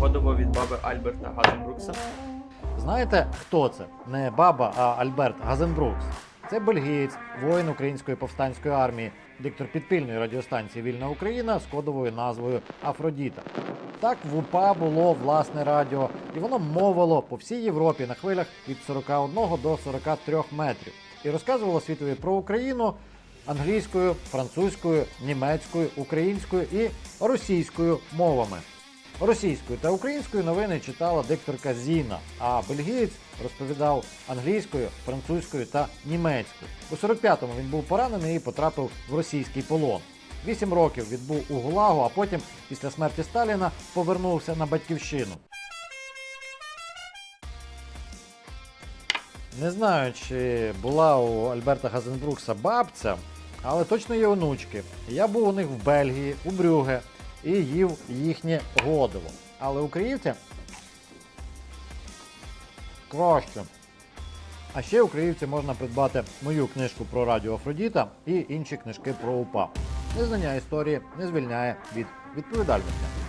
Годово від баби Альберта Газенбрукса. Знаєте, хто це? Не баба, а Альберт Газенбрукс. Це бельгієць, воїн української повстанської армії, диктор підпільної радіостанції Вільна Україна з кодовою назвою Афродіта. Так в УПА було власне радіо, і воно мовило по всій Європі на хвилях від 41 до 43 метрів. І розказувало світові про Україну англійською, французькою, німецькою, українською і російською мовами. Російською та українською новини читала дикторка Зіна, а бельгієць розповідав англійською, французькою та німецькою. У 45-му він був поранений і потрапив в російський полон. Вісім років відбув у Гулагу, а потім, після смерті Сталіна, повернувся на батьківщину. Не знаю, чи була у Альберта Газенбрукса бабця, але точно є онучки. Я був у них в Бельгії, у Брюге, і їв їхнє годиво. Але українці краще. А ще українці можна придбати мою книжку про радіо Афродіта і інші книжки про УПА. Незнання історії не звільняє від відповідальності.